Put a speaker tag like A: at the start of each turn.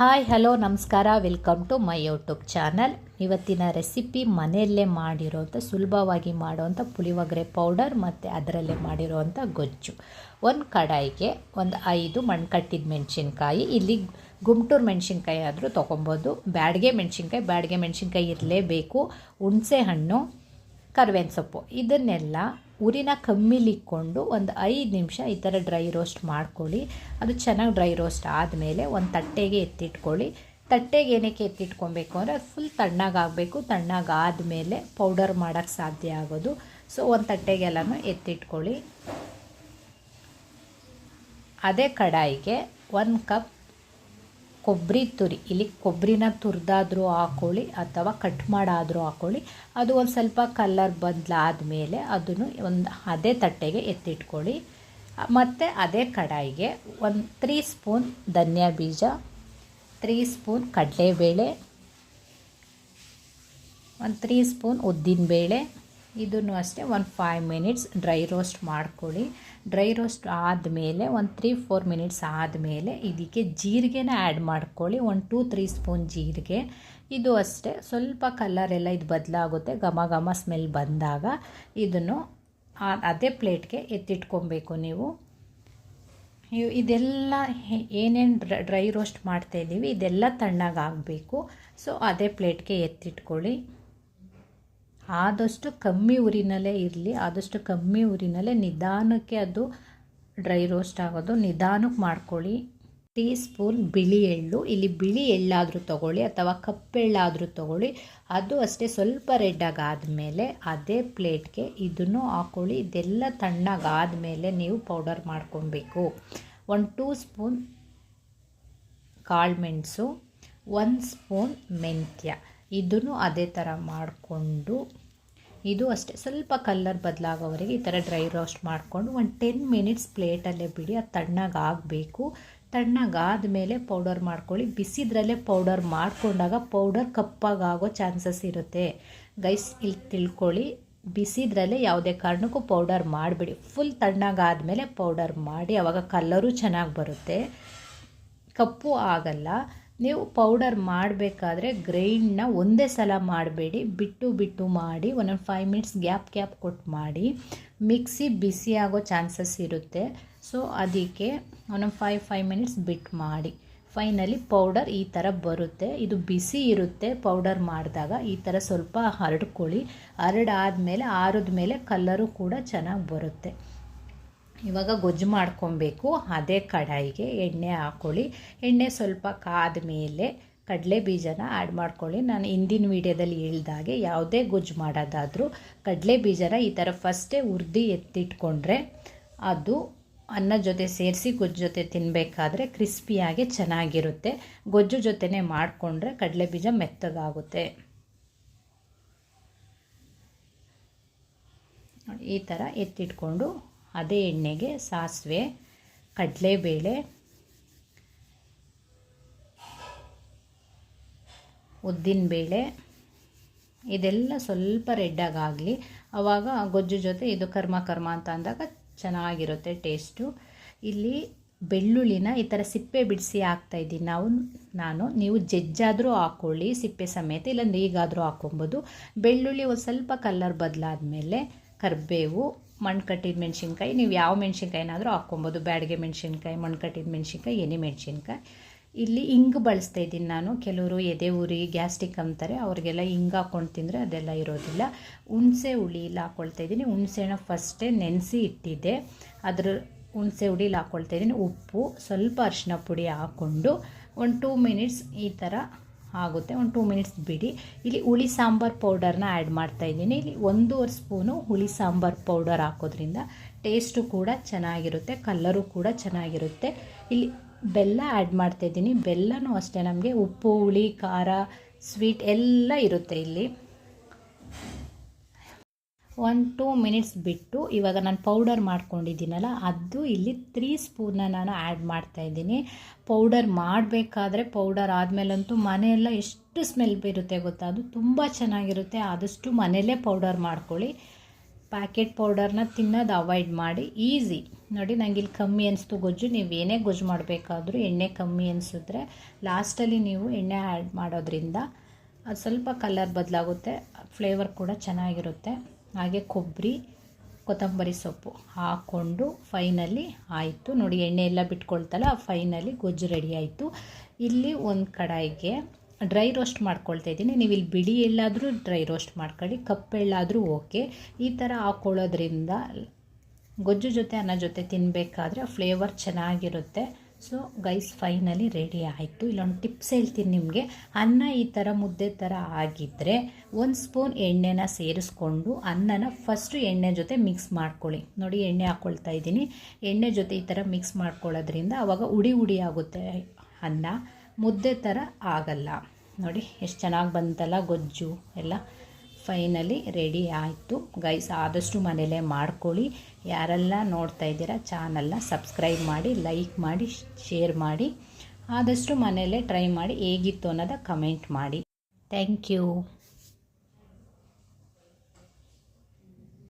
A: Hi, hello, ನಮಸ್ಕಾರ. Welcome to my YouTube channel. ಇವತ್ತಿನ recipe ಮನೆಯಲ್ಲೇ ಮಾಡಿರೋಂಥ, ಸುಲಭವಾಗಿ ಮಾಡೋವಂಥ ಪುಳಿಯೋಗರೆ ಪೌಡರ್ ಮತ್ತು ಅದರಲ್ಲೇ ಮಾಡಿರೋವಂಥ ಗೊಜ್ಜು. ಒಂದು ಕಡಾಯಿಗೆ ಒಂದು ಐದು ಮಣ್ಕಟ್ಟಿದ ಮೆಣಸಿನ್ಕಾಯಿ. ಇಲ್ಲಿ ಗುಂಟೂರು ಮೆಣಸಿನ್ಕಾಯಿ ಆದರೂ ತೊಗೊಬೋದು. ಬ್ಯಾಡಿಗೆ ಮೆಣಸಿನ್ಕಾಯಿ ಬ್ಯಾಡಿಗೆ ಮೆಣಸಿನ್ಕಾಯಿ ಇರಲೇಬೇಕು. ಹುಣಸೆ ಹಣ್ಣು ಕರ್ಬೇವಿನ ಸೊಪ್ಪು ಇದನ್ನೆಲ್ಲ ಉರಿನ ಕಮ್ಮಿಲಿಕ್ಕೊಂಡು ಒಂದು ಐದು ನಿಮಿಷ ಈ ಥರ ಡ್ರೈ ರೋಸ್ಟ್ ಮಾಡ್ಕೊಳ್ಳಿ. ಅದು ಚೆನ್ನಾಗಿ ಡ್ರೈ ರೋಸ್ಟ್ ಆದಮೇಲೆ ಒಂದು ತಟ್ಟೆಗೆ ಎತ್ತಿಟ್ಕೊಳ್ಳಿ. ತಟ್ಟೆಗೆ ಏನಕ್ಕೆ ಎತ್ತಿಟ್ಕೊಬೇಕು ಅಂದರೆ ಅದು ಫುಲ್ ತಣ್ಣಗಾಗಬೇಕು ತಣ್ಣಗಾದಮೇಲೆ ಪೌಡರ್ ಮಾಡೋಕ್ಕೆ ಸಾಧ್ಯ ಆಗೋದು. ಸೊ, ಒಂದು ತಟ್ಟೆಗೆಲ್ಲನೂ ಎತ್ತಿಟ್ಕೊಳ್ಳಿ. ಅದೇ ಕಡಾಯಿಗೆ ಒಂದು ಕಪ್ ಕೊಬ್ಬರಿ ತುರಿ, ಇಲ್ಲಿ ಕೊಬ್ಬರಿನ ತುರಿದಾದರೂ ಹಾಕ್ಕೊಳ್ಳಿ ಅಥವಾ ಕಟ್ ಮಾಡಾದರೂ ಹಾಕ್ಕೊಳ್ಳಿ ಅದು ಒಂದು ಸ್ವಲ್ಪ ಕಲರ್ ಬದಲಾದಮೇಲೆ ಅದನ್ನು ಒಂದು ಅದೇ ತಟ್ಟೆಗೆ ಎತ್ತಿಟ್ಕೊಳ್ಳಿ. ಮತ್ತು ಅದೇ ಕಡಾಯಿಗೆ ಒಂದು ತ್ರೀ ಸ್ಪೂನ್ ಧನಿಯಾ ಬೀಜ ತ್ರೀ ಸ್ಪೂನ್ ಕಡಲೆಬೇಳೆ, ಒಂದು ತ್ರೀ ಸ್ಪೂನ್ ಉದ್ದಿನಬೇಳೆ ಇದನ್ನು ಅಷ್ಟೇ ಒಂದು ಫೈವ್ ಮಿನಿಟ್ಸ್ ಡ್ರೈ ರೋಸ್ಟ್ ಮಾಡ್ಕೊಳ್ಳಿ. ಡ್ರೈ ರೋಸ್ಟ್ ಆದಮೇಲೆ ಒಂದು ತ್ರೀ ಫೋರ್ ಮಿನಿಟ್ಸ್ ಆದಮೇಲೆ ಇದಕ್ಕೆ ಜೀರಿಗೆನ ಆ್ಯಡ್ ಮಾಡ್ಕೊಳ್ಳಿ. ಒಂದು ಟೂ ತ್ರೀ ಸ್ಪೂನ್ ಜೀರಿಗೆ. ಇದು ಅಷ್ಟೇ. ಸ್ವಲ್ಪ ಕಲರ್ ಎಲ್ಲ ಇದು ಬದಲಾಗುತ್ತೆ. ಘಮ ಘಮ ಸ್ಮೆಲ್ ಬಂದಾಗ ಇದನ್ನು ಅದೇ ಪ್ಲೇಟ್ಗೆ ಎತ್ತಿಟ್ಕೊಬೇಕು ನೀವು. ಇದೆಲ್ಲ ಏನೇನು ಡ್ರೈ ರೋಸ್ಟ್ ಮಾಡ್ತಾಯಿದ್ದೀವಿ ಇದೆಲ್ಲ ತಣ್ಣಗಾಗಬೇಕು. ಸೊ ಅದೇ ಪ್ಲೇಟ್ಗೆ ಎತ್ತಿಟ್ಕೊಳ್ಳಿ. ಆದಷ್ಟು ಕಮ್ಮಿ ಉರಿನಲ್ಲೇ ಇರಲಿ, ಆದಷ್ಟು ಕಮ್ಮಿ ಉರಿನಲ್ಲೇ ನಿಧಾನಕ್ಕೆ ಅದು ಡ್ರೈ ರೋಸ್ಟ್ ಆಗೋದು, ನಿಧಾನಕ್ಕೆ ಮಾಡ್ಕೊಳ್ಳಿ. ಟೀ ಸ್ಪೂನ್ ಬಿಳಿ ಎಳ್ಳು, ಇಲ್ಲಿ ಬಿಳಿ ಎಳ್ಳಾದರೂ ತೊಗೊಳ್ಳಿ ಅಥವಾ ಕಪ್ಪೆಳ್ಳಾದರೂ ತೊಗೊಳ್ಳಿ, ಅದು ಅಷ್ಟೇ ಸ್ವಲ್ಪ ರೆಡ್ಡಾಗಿ ಮೇಲೆ ಅದೇ ಪ್ಲೇಟ್ಗೆ ಇದನ್ನು ಹಾಕ್ಕೊಳ್ಳಿ ಇದೆಲ್ಲ ತಣ್ಣಗಾದ ಮೇಲೆ ನೀವು ಪೌಡರ್ ಮಾಡ್ಕೊಬೇಕು ಒಂದು ಟೂ ಸ್ಪೂನ್ ಕಾಳುಮೆಣಸು, ಒಂದು ಸ್ಪೂನ್ ಮೆಂತ್ಯ, ಇದನ್ನು ಅದೇ ಥರ ಮಾಡಿಕೊಂಡು ಇದು ಅಷ್ಟೇ. ಸ್ವಲ್ಪ ಕಲ್ಲರ್ ಬದಲಾಗೋವರೆಗೆ ಈ ಥರ ಡ್ರೈ ರೋಸ್ಟ್ ಮಾಡಿಕೊಂಡು ಒಂದು ಟೆನ್ ಮಿನಿಟ್ಸ್ ಪ್ಲೇಟಲ್ಲೇ ಬಿಡಿ, ಅದು ತಣ್ಣಗಾಗಬೇಕು ತಣ್ಣಗಾದ ಮೇಲೆ ಪೌಡರ್ ಮಾಡ್ಕೊಳ್ಳಿ. ಬಿಸಿದ್ರಲ್ಲೇ ಪೌಡರ್ ಮಾಡಿಕೊಂಡಾಗ ಪೌಡರ್ ಕಪ್ಪಾಗೋ ಚಾನ್ಸಸ್ ಇರುತ್ತೆ. ಗೈಸ್ ಇಲ್ಲಿ ತಿಳ್ಕೊಳ್ಳಿ. ಬಿಸಿದ್ರಲ್ಲೇ ಯಾವುದೇ ಕಾರಣಕ್ಕೂ ಪೌಡರ್ ಮಾಡಿಬಿಡಿ. ಫುಲ್ ತಣ್ಣಗಾದ ಮೇಲೆ ಪೌಡರ್ ಮಾಡಿ, ಅವಾಗ ಕಲ್ಲರು ಚೆನ್ನಾಗಿ ಬರುತ್ತೆ. ಕಪ್ಪು ಆಗಲ್ಲ. ನೀವು ಪೌಡರ್ ಮಾಡಬೇಕಾದ್ರೆ ಗ್ರೈಂಡ್ನ ಒಂದೇ ಸಲ ಮಾಡಬೇಡಿ. ಬಿಟ್ಟು ಬಿಟ್ಟು ಮಾಡಿ, ಒಂದೊಂದು ಫೈವ್ ಮಿನಿಟ್ಸ್ ಗ್ಯಾಪ್ ಗ್ಯಾಪ್ ಕೊಟ್ಟು ಮಾಡಿ. ಮಿಕ್ಸಿ ಬಿಸಿ ಆಗೋ ಚಾನ್ಸಸ್ ಇರುತ್ತೆ. ಸೊ ಅದಕ್ಕೆ ಒಂದೊಂದು ಫೈವ್ ಫೈವ್ ಮಿನಿಟ್ಸ್ ಬಿಟ್ಟು ಮಾಡಿ. ಫೈನಲಿ ಪೌಡರ್ ಈ ಥರ ಬರುತ್ತೆ. ಇದು ಬಿಸಿ ಇರುತ್ತೆ ಪೌಡರ್ ಮಾಡಿದಾಗ. ಈ ಥರ ಸ್ವಲ್ಪ ಹರಡ್ಕೊಳ್ಳಿ. ಹರಡಾದ ಮೇಲೆ ಆರಿದ ಮೇಲೆ ಕಲ್ಲರು ಕೂಡ ಚೆನ್ನಾಗಿ ಬರುತ್ತೆ. ಇವಾಗ ಗೊಜ್ಜು ಮಾಡ್ಕೊಬೇಕು. ಅದೇ ಕಡಾಯಿಗೆ ಎಣ್ಣೆ ಹಾಕ್ಕೊಳ್ಳಿ ಎಣ್ಣೆ ಸ್ವಲ್ಪ ಕಾದ ಮೇಲೆ ಕಡಲೆ ಬೀಜನ ಆ್ಯಡ್ ಮಾಡ್ಕೊಳ್ಳಿ. ನಾನು ಹಿಂದಿನ ವೀಡಿಯೋದಲ್ಲಿ ಹೇಳ್ದಾಗೆ ಯಾವುದೇ ಗೊಜ್ಜು ಮಾಡೋದಾದರೂ ಕಡಲೆ ಬೀಜನ ಈ ಥರ ಫಸ್ಟೇ ಹುರಿದು ಎತ್ತಿಟ್ಕೊಂಡ್ರೆ ಅದು ಅನ್ನ ಜೊತೆ ಸೇರಿಸಿ ಗೊಜ್ಜು ಜೊತೆ ತಿನ್ನಬೇಕಾದ್ರೆ ಕ್ರಿಸ್ಪಿಯಾಗಿ ಚೆನ್ನಾಗಿರುತ್ತೆ. ಗೊಜ್ಜು ಜೊತೆನೇ ಮಾಡಿಕೊಂಡ್ರೆ ಕಡಲೆ ಬೀಜ ಮೆತ್ತಗಾಗುತ್ತೆ. ಈ ಥರ ಎತ್ತಿಟ್ಕೊಂಡು ಅದೇ ಎಣ್ಣೆಗೆ ಸಾಸಿವೆ, ಕಡಲೆಬೇಳೆ, ಉದ್ದಿನಬೇಳೆ, ಇದೆಲ್ಲ ಸ್ವಲ್ಪ ರೆಡ್ಡಾಗಲಿ ಆವಾಗ ಗೊಜ್ಜು ಜೊತೆ ಇದು ಕರ್ಮ ಕರ್ಮ ಅಂತ ಅಂದಾಗ ಚೆನ್ನಾಗಿರುತ್ತೆ ಟೇಸ್ಟು. ಇಲ್ಲಿ ಬೆಳ್ಳುಳ್ಳಿನ ಈ ಥರ ಸಿಪ್ಪೆ ಬಿಡಿಸಿ ಹಾಕ್ತಾಯಿದ್ದೀನಿ ನಾವು, ನಾನು, ನೀವು ಜಜ್ಜಾದರೂ ಹಾಕ್ಕೊಳ್ಳಿ, ಸಿಪ್ಪೆ ಸಮೇತ ಇಲ್ಲ ಈಗಾದರೂ ಹಾಕ್ಕೊಬೋದು. ಬೆಳ್ಳುಳ್ಳಿ ಒಂದು ಸ್ವಲ್ಪ ಕಲ್ಲರ್ ಬದಲಾದ್ಮೇಲೆ ಕರಿಬೇವು ಮಣ್ಣು ಕಟ್ಟಿದ ಮೆಣಸಿನ್ಕಾಯಿ, ನೀವು ಯಾವ ಮೆಣಸಿನ್ಕಾಯಿನಾದರೂ ಹಾಕ್ಕೊಬೋದು. ಬ್ಯಾಡಿಗೆ ಮೆಣಸಿನ್ಕಾಯಿ ಮಣ್ಣು ಕಟ್ಟಿದ ಮೆಣಸಿನ್ಕಾಯಿ, ಎಣ್ಣೆ ಮೆಣಸಿನ್ಕಾಯಿ. ಇಲ್ಲಿ ಹಿಂಗ್ ಬಳಸ್ತಾ ಇದ್ದೀನಿ ನಾನು. ಕೆಲವರು ಎದೆ ಉರಿ ಗ್ಯಾಸ್ಟಿಕ್ ಅಂತಾರೆ. ಅವ್ರಿಗೆಲ್ಲ ಹಿಂಗೆ ಹಾಕ್ಕೊಂಡು ತಿಂದರೆ ಅದೆಲ್ಲ ಇರೋದಿಲ್ಲ. ಹುಣಸೆ ಹುಳಿ ಇಲ್ಲಿ ಹಾಕ್ಕೊಳ್ತಾ ಇದ್ದೀನಿ. ಹುಣಸೆನ ಫಸ್ಟೇ ನೆನೆಸಿ ಇಟ್ಟಿದ್ದೆ. ಅದ್ರ ಹುಣಸೆ ಹುಳಿಲಿ ಹಾಕ್ಕೊಳ್ತಾ ಇದ್ದೀನಿ. ಉಪ್ಪು, ಸ್ವಲ್ಪ ಅರಿಶಿನ ಪುಡಿ ಹಾಕ್ಕೊಂಡು, ಒಂದು ಟೂ ಮಿನಿಟ್ಸ್ ಈ ಥರ ಆಗುತ್ತೆ. ಒಂದು ಟೂ ಮಿನಿಟ್ಸ್ ಬಿಡಿ. ಇಲ್ಲಿ ಹುಳಿ ಸಾಂಬಾರು ಪೌಡರ್ನ ಆ್ಯಡ್ ಮಾಡ್ತಾಯಿದ್ದೀನಿ ಇಲ್ಲಿ ಒಂದೂವರೆ ಸ್ಪೂನು ಹುಳಿ ಸಾಂಬಾರು ಪೌಡರ್ ಹಾಕೋದ್ರಿಂದ ಟೇಸ್ಟು ಕೂಡ ಚೆನ್ನಾಗಿರುತ್ತೆ ಕಲ್ಲರು ಕೂಡ ಚೆನ್ನಾಗಿರುತ್ತೆ. ಇಲ್ಲಿ ಬೆಲ್ಲ ಆ್ಯಡ್ ಮಾಡ್ತಾಯಿದ್ದೀನಿ ಬೆಲ್ಲನೂ ಅಷ್ಟೇ ನಮಗೆ ಉಪ್ಪು, ಹುಳಿ, ಖಾರ ಸ್ವೀಟ್ ಎಲ್ಲ ಇರುತ್ತೆ ಇಲ್ಲಿ. ಒನ್ ಟೂ ಮಿನಿಟ್ಸ್ ಬಿಟ್ಟು ಇವಾಗ ನಾನು ಪೌಡರ್ ಮಾಡ್ಕೊಂಡಿದ್ದೀನಲ್ಲ, ಅದು ಇಲ್ಲಿ ತ್ರೀ ಸ್ಪೂನ್ನ ನಾನು ಆ್ಯಡ್ ಮಾಡ್ತಾಯಿದ್ದೀನಿ ಪೌಡರ್ ಮಾಡಬೇಕಾದ್ರೆ ಪೌಡರ್ ಆದಮೇಲಂತೂ ಮನೆಯೆಲ್ಲ ಎಷ್ಟು ಸ್ಮೆಲ್ ಬೀರುತ್ತೆ ಗೊತ್ತಾ? ಅದು ತುಂಬ ಚೆನ್ನಾಗಿರುತ್ತೆ, ಆದಷ್ಟು ಮನೆಯಲ್ಲೇ ಪೌಡರ್ ಮಾಡ್ಕೊಳ್ಳಿ. ಪ್ಯಾಕೆಟ್ ಪೌಡರ್ನ ತಿನ್ನೋದು ಅವಾಯ್ಡ್ ಮಾಡಿ ಈಸಿ ನೋಡಿ ನನಗೆ ಇಲ್ಲಿ ಕಮ್ಮಿ ಅನಿಸ್ತು ಗೊಜ್ಜು, ನೀವು ಏನೇ ಗೊಜ್ಜು ಮಾಡಬೇಕಾದ್ರೂ ಎಣ್ಣೆ ಕಮ್ಮಿ ಅನಿಸಿದ್ರೆ ಲಾಸ್ಟಲ್ಲಿ ನೀವು ಎಣ್ಣೆ ಆ್ಯಡ್ ಮಾಡೋದ್ರಿಂದ ಅದು ಸ್ವಲ್ಪ ಕಲರ್ ಬದಲಾಗುತ್ತೆ ಫ್ಲೇವರ್ ಕೂಡ ಚೆನ್ನಾಗಿರುತ್ತೆ. ಹಾಗೆ ಕೊಬ್ಬರಿ, ಕೊತ್ತಂಬರಿ ಸೊಪ್ಪು ಹಾಕ್ಕೊಂಡು ಫೈನಲಿ ಆಯಿತು. ನೋಡಿ, ಎಣ್ಣೆ ಎಲ್ಲ ಬಿಟ್ಕೊಳ್ತಲ್ಲ ಫೈನಲಿ ಗೊಜ್ಜು ರೆಡಿ ಆಯಿತು. ಇಲ್ಲಿ ಒಂದು ಕಡಾಯಿಗೆ ಡ್ರೈ ರೋಸ್ಟ್ ಮಾಡ್ಕೊಳ್ತಾ ಇದ್ದೀನಿ. ನೀವು ಇಲ್ಲಿ ಬಿಳಿ ಎಲ್ಲಾದರೂ ಡ್ರೈ ರೋಸ್ಟ್ ಮಾಡ್ಕೊಳ್ಳಿ ಕಪ್ಪೆಳ್ಳಾದರೂ ಓಕೆ ಈ ಥರ ಹಾಕ್ಕೊಳ್ಳೋದ್ರಿಂದ ಗೊಜ್ಜು ಜೊತೆ ಅನ್ನ ಜೊತೆ ತಿನ್ನಬೇಕಾದ್ರೆ ಫ್ಲೇವರ್ ಚೆನ್ನಾಗಿರುತ್ತೆ. ಸೊ ಗೈಸ್ ಫೈನಲಿ ರೆಡಿ ಆಯಿತು. ಇಲ್ಲೊಂದು ಟಿಪ್ಸ್ ಹೇಳ್ತೀನಿ ನಿಮಗೆ. ಅನ್ನ ಈ ಥರ ಮುದ್ದೆ ಥರ ಆಗಿದ್ದರೆ ಒಂದು ಸ್ಪೂನ್ ಎಣ್ಣೆನ ಸೇರಿಸ್ಕೊಂಡು ಅನ್ನನ ಫಸ್ಟು ಎಣ್ಣೆ ಜೊತೆ ಮಿಕ್ಸ್ ಮಾಡ್ಕೊಳ್ಳಿ. ನೋಡಿ, ಎಣ್ಣೆ ಹಾಕ್ಕೊಳ್ತಾ ಇದ್ದೀನಿ. ಎಣ್ಣೆ ಜೊತೆ ಈ ಥರ ಮಿಕ್ಸ್ ಮಾಡ್ಕೊಳ್ಳೋದ್ರಿಂದ ಆವಾಗ ಉಡಿ ಉಡಿ ಆಗುತ್ತೆ ಅನ್ನ. ಮುದ್ದೆ ಥರ ಆಗಲ್ಲ. ನೋಡಿ, ಎಷ್ಟು ಚೆನ್ನಾಗಿ ಬಂತಲ್ಲ ಗೊಜ್ಜು ಎಲ್ಲ. ಫೈನಲಿ ರೆಡಿ ಆಯಿತು. ಗೈಸ್ ಆದಷ್ಟು ಮನೇಲೇ ಮಾಡ್ಕೊಳ್ಳಿ. ಯಾರೆಲ್ಲ ನೋಡ್ತಾ ಇದ್ದೀರಾ, ಚಾನಲ್ನ ಸಬ್ಸ್ಕ್ರೈಬ್ ಮಾಡಿ, ಲೈಕ್ ಮಾಡಿ, ಶೇರ್ ಮಾಡಿ. ಆದಷ್ಟು ಮನೆಯಲ್ಲೇ ಟ್ರೈ ಮಾಡಿ. ಹೇಗಿತ್ತು ಅನ್ನೋದ ಕಮೆಂಟ್ ಮಾಡಿ. Thank you